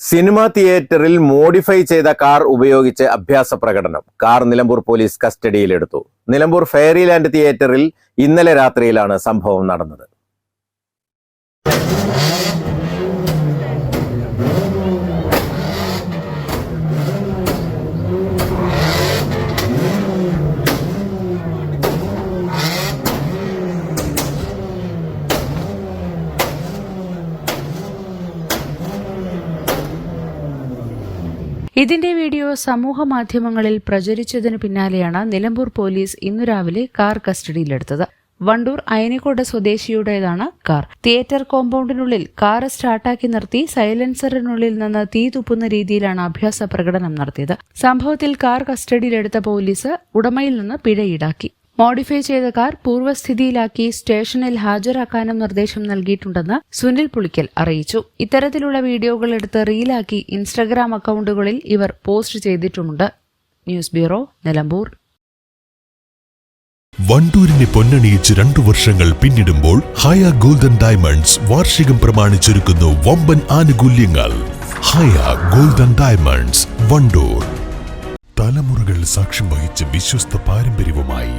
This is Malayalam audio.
Cinema തിയേറ്ററിൽ മോഡിഫൈ ചെയ്ത കാർ ഉപയോഗിച്ച് അഭ്യാസ പ്രകടനം. കാർ നിലമ്പൂർ പോലീസ് കസ്റ്റഡിയിലെടുത്തു. നിലമ്പൂർ ഫെയറിലാൻഡ് തിയേറ്ററിൽ ഇന്നലെ രാത്രിയിലാണ് സംഭവം നടന്നത്. ഇതിന്റെ വീഡിയോ സമൂഹ മാധ്യമങ്ങളിൽ പ്രചരിച്ചതിനു പിന്നാലെയാണ് നിലമ്പൂർ പോലീസ് ഇന്നു രാവിലെ കാർ കസ്റ്റഡിയിലെടുത്തത്. വണ്ടൂർ അയനിക്കോട് സ്വദേശിയുടേതാണ് കാർ. തിയേറ്റർ കോമ്പൗണ്ടിനുള്ളിൽ കാർ സ്റ്റാർട്ടാക്കി നിർത്തി സൈലൻസറിനുള്ളിൽ നിന്ന് തീ തുപ്പുന്ന രീതിയിലാണ് അഭ്യാസ പ്രകടനം നടത്തിയത്. സംഭവത്തിൽ കാർ കസ്റ്റഡിയിലെടുത്ത പോലീസ് ഉടമയിൽ നിന്ന് പിഴ ഈടാക്കി. മോഡിഫൈ ചെയ്ത കാർ പൂർവസ്ഥിതിയിലാക്കി സ്റ്റേഷനിൽ ഹാജരാക്കാനും നിർദ്ദേശം നൽകിയിട്ടുണ്ടെന്ന് സുനിൽ പുളിക്കൽ അറിയിച്ചു. ഇത്തരത്തിലുള്ള വീഡിയോകൾ എടുത്ത് റീലാക്കി ഇൻസ്റ്റഗ്രാം അക്കൌണ്ടുകളിൽ ഇവർ പോസ്റ്റ് ചെയ്തിട്ടുമുണ്ട്. News bureau Nilambur. വണ്ടൂരിനെ പൊന്നണിയിച്ച് രണ്ടു വർഷങ്ങൾ പിന്നിടുമ്പോൾ ഹയ ഗോൾഡൻ ഡയമണ്ട്സ് വാർഷികം പ്രമാണിച്ചൊരുക്കുന്നു വമ്പൻ ആനുകൂല്യങ്ങൾ. Haya golden diamonds Wandoor. തലമുറകൾ സാക്ഷ്യം വഹിച്ച വിശ്വസ്ത പാരമ്പര്യവുമായി